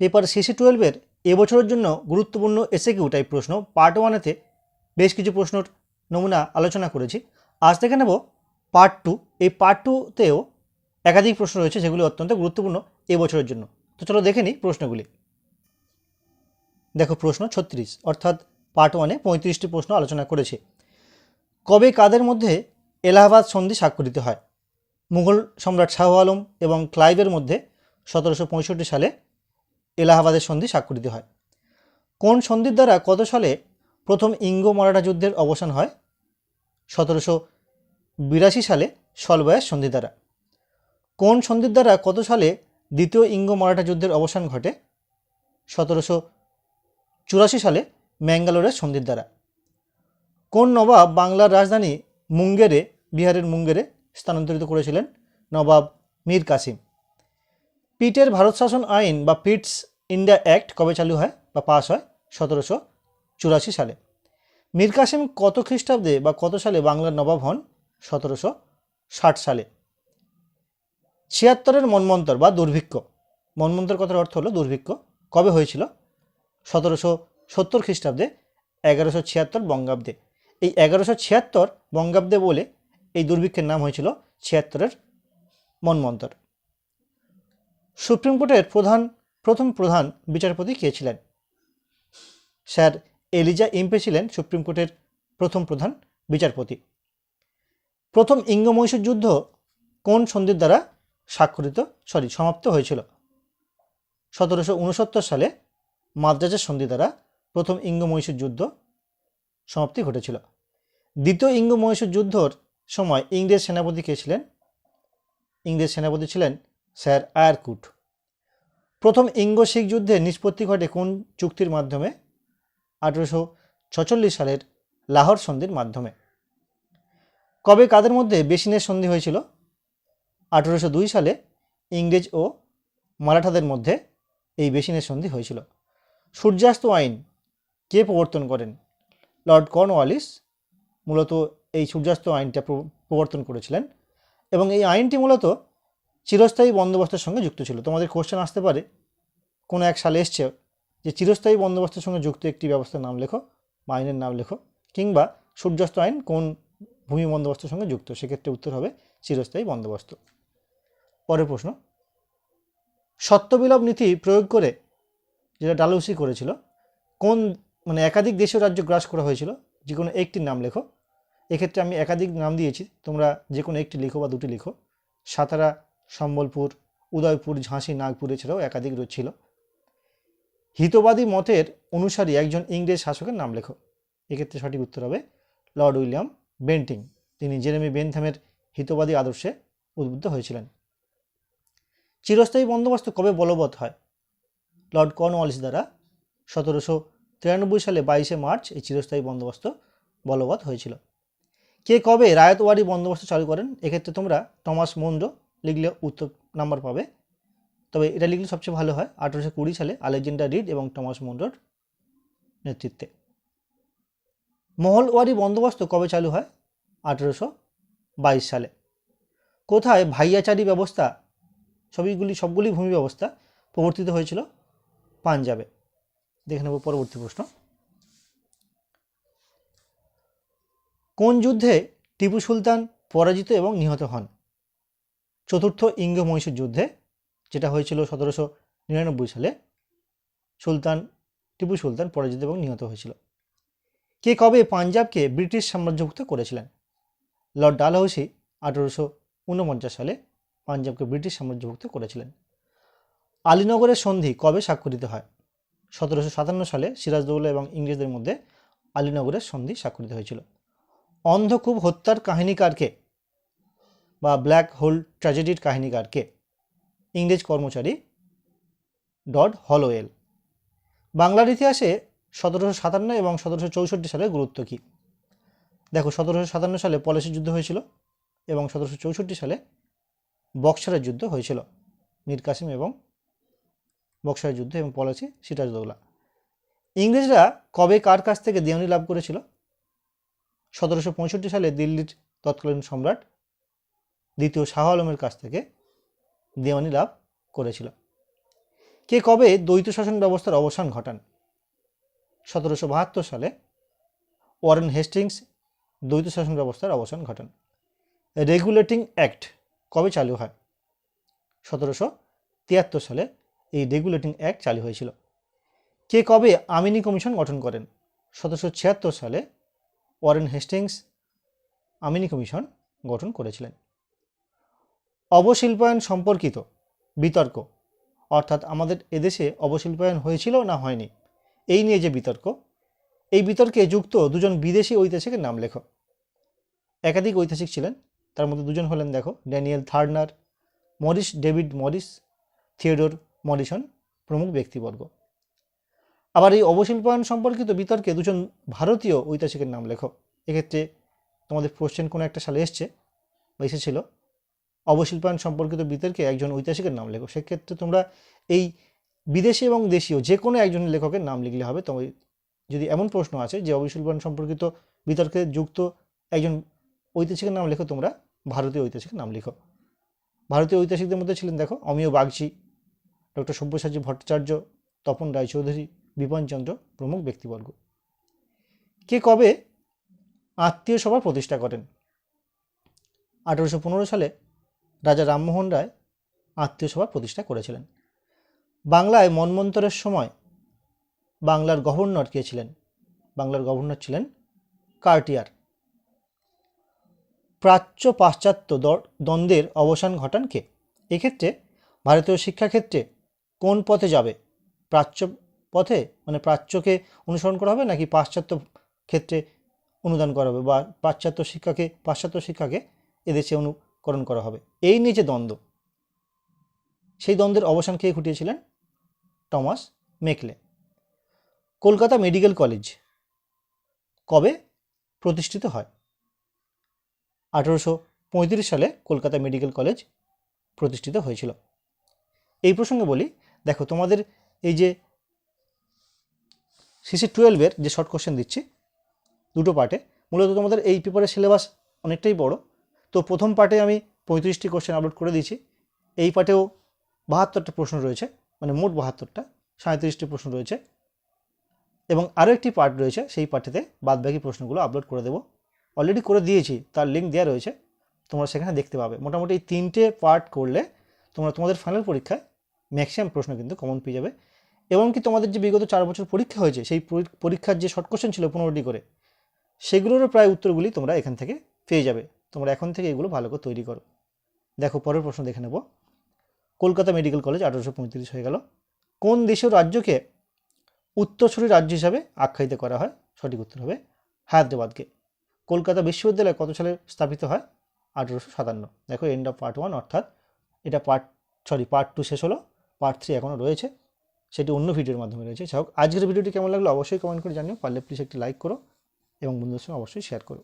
Paper CC টুয়েলভের এবছরের জন্য গুরুত্বপূর্ণ এসে কিউ? টাইপ প্রশ্ন। পার্ট ওয়ানেতে বেশ কিছু প্রশ্নর নমুনা আলোচনা করেছি। আজ দেখে নেব পার্ট টু এই পার্ট টুতেও একাধিক প্রশ্ন রয়েছে, যেগুলি অত্যন্ত গুরুত্বপূর্ণ এবছরের জন্য। তো চলো দেখে নিই প্রশ্নগুলি। দেখো, প্রশ্ন ছত্রিশ। অর্থাৎ পার্ট ওয়ানে পঁয়ত্রিশটি প্রশ্ন আলোচনা করেছে। কবে কাদের মধ্যে এলাহাবাদ সন্ধি স্বাক্ষরিত হয়? মুঘল সম্রাট শাহ আলম এবং ক্লাইভের মধ্যে সতেরোশো পঁয়ষট্টি সালে এলাহাবাদের সন্ধি স্বাক্ষরিত হয়। কোন সন্ধির দ্বারা কত সালে প্রথম ইঙ্গ মারাঠা যুদ্ধের অবসান হয়? সতেরোশো বিরাশি সালে সলবয়াস সন্ধি দ্বারা। কোন সন্ধির দ্বারা কত সালে দ্বিতীয় ইঙ্গ মারাঠা যুদ্ধের অবসান ঘটে? সতেরোশো চুরাশি সালে ম্যাঙ্গালোরের সন্ধির দ্বারা। কোন নবাব বাংলার রাজধানী মুঙ্গেরে, বিহারের মুঙ্গেরে স্থানান্তরিত করেছিলেন? নবাব মীর কাসিম। পিটের ভারত শাসন আইন বা পিটস ইন্ডিয়া অ্যাক্ট কবে চালু হয় বা পাস হয়? সতেরোশো চুরাশি সালে। মীর কাসিম কত খ্রিস্টাব্দে বা কত সালে বাংলার নবাব হন? সতেরোশো ষাট সালে। ছিয়াত্তরের মন্মন্তর বা দুর্ভিক্ষ। মন্মন্তর কথার অর্থ হলো দুর্ভিক্ষ। কবে হয়েছিল? সতেরোশো সত্তর খ্রিস্টাব্দে, এগারোশো ছিয়াত্তর বঙ্গাব্দে। এই এগারোশো ছিয়াত্তর বঙ্গাব্দে বলে এই দুর্ভিক্ষের নাম হয়েছিল ছিয়াত্তরের মন্মন্তর। সুপ্রিম কোর্টের প্রধান, প্রথম প্রধান বিচারপতি কে ছিলেন? স্যার এলিজা ইম্পে ছিলেন সুপ্রিম কোর্টের প্রথম প্রধান বিচারপতি। প্রথম ইঙ্গ যুদ্ধ কোন সন্ধির দ্বারা স্বাক্ষরিত, সরি, সমাপ্ত হয়েছিল? সতেরোশো উনসত্তর সালে মাদ্রাজের সন্ধি দ্বারা প্রথম ইঙ্গ যুদ্ধ সমাপ্তি ঘটেছিল। দ্বিতীয় ইঙ্গ যুদ্ধর সময় ইংরেজ সেনাপতি কে ছিলেন? ইংরেজ সেনাপতি ছিলেন স্যার আয়ারকুট। প্রথম ইঙ্গ শিখ যুদ্ধে নিষ্পত্তি ঘটে কোন চুক্তির মাধ্যমে? আঠেরোশো ছচল্লিশ সালের লাহোর সন্ধির মাধ্যমে। কবে কাদের মধ্যে বেসিনের সন্ধি হয়েছিল? আঠেরোশো দুই সালে ইংরেজ ও মারাঠাদের মধ্যে এই বেসিনের সন্ধি হয়েছিল। সূর্যাস্ত আইন কে প্রবর্তন করেন? লর্ড কর্নওয়ালিস মূলত এই সূর্যাস্ত আইনটা প্রবর্তন করেছিলেন এবং এই আইনটি মূলত চিরস্থায়ী বন্দোবস্তের সঙ্গে যুক্ত ছিল। তোমাদের কোশ্চেন আসতে পারে। কোনো এক সালে এসছে যে, চিরস্থায়ী বন্দোবস্তের সঙ্গে যুক্ত একটি ব্যবস্থার নাম লেখো, বা আইনের নাম লেখো, কিংবা সূর্যাস্ত আইন কোন ভূমি বন্দোবস্তের সঙ্গে যুক্ত? সেক্ষেত্রে উত্তর হবে চিরস্থায়ী বন্দোবস্ত। পরের প্রশ্ন। সত্যবিলোপ নীতি প্রয়োগ করে যেটা ডালহৌসি করেছিল, কোন মানে একাধিক দেশীয় রাজ্য গ্রাস করা হয়েছিল? যে কোনো একটির নাম লেখো। এক্ষেত্রে আমি একাধিক নাম দিয়েছি। তোমরা যে কোনো একটি লিখো বা দুটি লিখো। সাতারা সম্বলপুর, উদয়পুর, ঝাঁসি, নাগপুর এছাড়াও একাধিক ছিল। হিতবাদী মতের অনুসারী একজন ইংরেজ শাসকের নাম লেখো। এক্ষেত্রে সঠিক উত্তর হবে লর্ড উইলিয়াম বেন্টিং। তিনি জেরেমি বেনথামের হিতবাদী আদর্শে উদ্বুদ্ধ হয়েছিলেন। চিরস্থায়ী বন্দোবস্ত কবে বলবৎ হয়? লর্ড কর্নওয়ালিস দ্বারা সতেরোশো তিরানব্বই সালে বাইশে মার্চ এই চিরস্থায়ী বন্দোবস্ত বলবৎ হয়েছিল। কে কবে রায়তওয়ারি বন্দোবস্ত চালু করেন? এক্ষেত্রে তোমরা টমাস মন্ডো লিখলে উত্তর নাম্বার পাবে। তবে এটা লিখলে সবচেয়ে ভালো হয়, আঠেরোশো কুড়ি সালে আলেকজান্ডার রিড এবং টমাস মন্ডোর নেতৃত্বে। মহলওয়ারি বন্দোবস্ত কবে চালু হয়? আঠেরোশো বাইশ সালে। কোথায় ভাইয়াচারি ব্যবস্থা সবইগুলি সবগুলি ভূমি ব্যবস্থা প্রবর্তিত হয়েছিল? পাঞ্জাবে। দেখে নেব পরবর্তী প্রশ্ন। কোন যুদ্ধে টিপু সুলতান পরাজিত এবং নিহত হন? চতুর্থ ইঙ্গ মহীশূর যুদ্ধে, যেটা হয়েছিল সতেরোশো নিরানব্বই সালে, সুলতান, টিপু সুলতান পরাজিত এবং নিহত হয়েছিল। কে কবে পাঞ্জাবকে ব্রিটিশ সাম্রাজ্যভুক্ত করেছিলেন? লর্ড ডালহৌসি আঠেরোশো ঊনপঞ্চাশ সালে পাঞ্জাবকে ব্রিটিশ সাম্রাজ্যভুক্ত করেছিলেন। আলীনগরের সন্ধি কবে স্বাক্ষরিত হয়? সতেরোশো সাতান্ন সালে সিরাজদৌল্লা এবং ইংরেজদের মধ্যে আলীনগরের সন্ধি স্বাক্ষরিত হয়েছিল। অন্ধকূপ হত্যার কাহিনীকারকে বা ব্ল্যাক হোল ট্র্যাজেডির কাহিনীকারকে। ইংরেজ কর্মচারী ডড হলোয়েল। বাংলার ইতিহাসে সতেরোশো সাতান্ন এবং সতেরোশো চৌষট্টি সালের গুরুত্ব কী? দেখো, সতেরোশো সাতান্ন সালে পলাশির যুদ্ধ হয়েছিল এবং সতেরোশো চৌষট্টি সালে বক্সারের যুদ্ধ হয়েছিল। মীর কাসিম এবং বক্সারের যুদ্ধ এবং পলাশি, সিরাজদৌলা। ইংরেজরা কবে কার কাছ থেকে দেওয়ানি লাভ করেছিল? সতেরোশো পঁয়ষট্টি সালে দিল্লির তৎকালীন সম্রাট দ্বিতীয় শাহ আলমের কাছ থেকে দেওয়ানি লাভ করেছিল। কে কবে দ্বৈত শাসন ব্যবস্থার অবসান ঘটান? সতেরোশো বাহাত্তর সালে ওয়ারেন হেস্টিংস দ্বৈত শাসন ব্যবস্থার অবসান ঘটান। রেগুলেটিং অ্যাক্ট কবে চালু হয়? সতেরোশো তিয়াত্তর সালে এই রেগুলেটিং অ্যাক্ট চালু হয়েছিল। কে কবে আমিনি কমিশন গঠন করেন? সতেরোশো ছিয়াত্তর সালে ওয়ারেন হেস্টিংস আমিনি কমিশন গঠন করেছিলেন। অবশিল্পায়ন সম্পর্কিত বিতর্ক। অর্থাৎ আমাদের এদেশে অবশিল্পায়ন হয়েছিল না হয়নি। এই নিয়ে যে বিতর্ক, এই বিতর্কে যুক্ত দুজন বিদেশি ঐতিহাসিকের নাম লেখো। একাধিক ঐতিহাসিক ছিলেন, তার মধ্যে দুজন হলেন, দেখো, Daniel Thorner, Morris, David Morris, Theodore Morrison, প্রমুখ ব্যক্তিবর্গ। আবার এই অবশিল্পায়ন সম্পর্কিত বিতর্কে দুজন ভারতীয় ঐতিহাসিকের নাম লেখো। এক্ষেত্রে তোমাদের কোশ্চেন কোনো একটা সালে এসছে বা এসেছিল অবশিল্পায়ন সম্পর্কিত বিতর্কে একজন ঐতিহাসিকের নাম লেখো সেক্ষেত্রে তোমরা এই বিদেশি এবং দেশীয় যে কোনো একজন লেখকের নাম লিখলে হবে। তবে যদি এমন প্রশ্ন আছে যে অবশিল্পায়ন সম্পর্কিত বিতর্কে যুক্ত একজন ঐতিহাসিকের নাম লেখো, তোমরা ভারতীয় ঐতিহাসিকের নাম লিখো। ভারতীয় ঐতিহাসিকদের মধ্যে ছিলেন, দেখো, অমিয় বাগচি, ডক্টর সব্যসাচী ভট্টাচার্য, তপন রায়চৌধুরী বিপিনচন্দ্র প্রমুখ ব্যক্তিবর্গ। কে কবে আত্মীয় সভা প্রতিষ্ঠা করেন? আঠারোশো পনেরো সালে রাজা রামমোহন রায় আত্মীয় সভা প্রতিষ্ঠা করেছিলেন। বাংলায় মন্বন্তরের সময় বাংলার গভর্নর কে ছিলেন? বাংলার গভর্নর ছিলেন কার্টিয়ার। প্রাচ্য পাশ্চাত্য দ্বন্দ্বের অবসান ঘটান কে? এক্ষেত্রে ভারতীয় শিক্ষাক্ষেত্রে কোন পথে যাবে? প্রাচ্য পথে? মানে প্রাচ্যকে অনুসরণ করা হবে নাকি পাশ্চাত্য ক্ষেত্রে অনুদান করা হবে? বা পাশ্চাত্য শিক্ষাকে পাশ্চাত্য শিক্ষাকে এদেশে অনুকরণ করা হবে। এই নিয়ে যে দ্বন্দ্ব, সেই দ্বন্দ্বের অবসান খেয়ে ঘটিয়েছিলেন? Thomas Macaulay. Kolkata medical college কবে প্রতিষ্ঠিত হয়? আঠেরোশো পঁয়ত্রিশ সালে কলকাতা মেডিকেল কলেজ প্রতিষ্ঠিত হয়েছিল। এই প্রসঙ্গে বলি, দেখো তোমাদের এই যে সিসি টুয়েলভের যে শর্ট কোশ্চেন দিচ্ছি, দুটো পার্টে মূলত তোমাদের এই পেপারের সিলেবাস অনেকটাই বড়। তো প্রথম পার্টে আমি পঁয়ত্রিশটি কোশ্চেন আপলোড করে দিয়েছি। এই পার্টেও বাহাত্তরটা প্রশ্ন রয়েছে মানে মোট বাহাত্তরটা সাঁত্রিশটি প্রশ্ন রয়েছে। এবং আরও একটি পার্ট রয়েছে, সেই পার্টিতে বাদবাকি প্রশ্নগুলো আপলোড করে দেবো। অলরেডি করে দিয়েছি, তার লিঙ্ক দেওয়া রয়েছে, তোমরা সেখানে দেখতে পাবে। মোটামুটি এই তিনটে পার্ট করলে তোমরা তোমাদের ফাইনাল পরীক্ষায় ম্যাক্সিমাম প্রশ্ন কিন্তু কমন পেয়ে যাবে। এবং কি তোমাদের যে বিগত চার বছর পরীক্ষা হয়েছে, সেই পরি- পরীক্ষার যে শর্ট কোশ্চেন ছিল পনেরোটি করে, সেগুলোরও প্রায় উত্তরগুলি তোমরা এখান থেকে পেয়ে যাবে। তোমরা এখন থেকে এগুলো ভালো করে তৈরি করো। দেখো, পরের প্রশ্ন দেখে নেব। কলকাতা মেডিকেল কলেজ আঠারোশো পঁয়ত্রিশ হয়ে গেল। কোন দেশের রাজ্যকে উত্তরসূরি রাজ্য হিসাবে আখ্যায়িত করা হয়? সঠিক উত্তর হবে হায়দ্রাবাদকে। কলকাতা বিশ্ববিদ্যালয় কত সালে স্থাপিত হয়? আঠেরোশো সাতান্ন। দেখো এন্ড অফ পার্ট ওয়ান অর্থাৎ এটা পার্ট সরি পার্ট টু শেষ হলো পার্ট থ্রি এখনও রয়েছে। সেটি অন্য ভিডিওর মাধ্যমে রয়েছে। যাই হোক, আজকের ভিডিওটি কেমন লাগল অবশ্যই কমেন্ট করে জানিও। পারলে প্লিজ একটি লাইক করো এবং বন্ধুদের সঙ্গে অবশ্যই শেয়ার করো।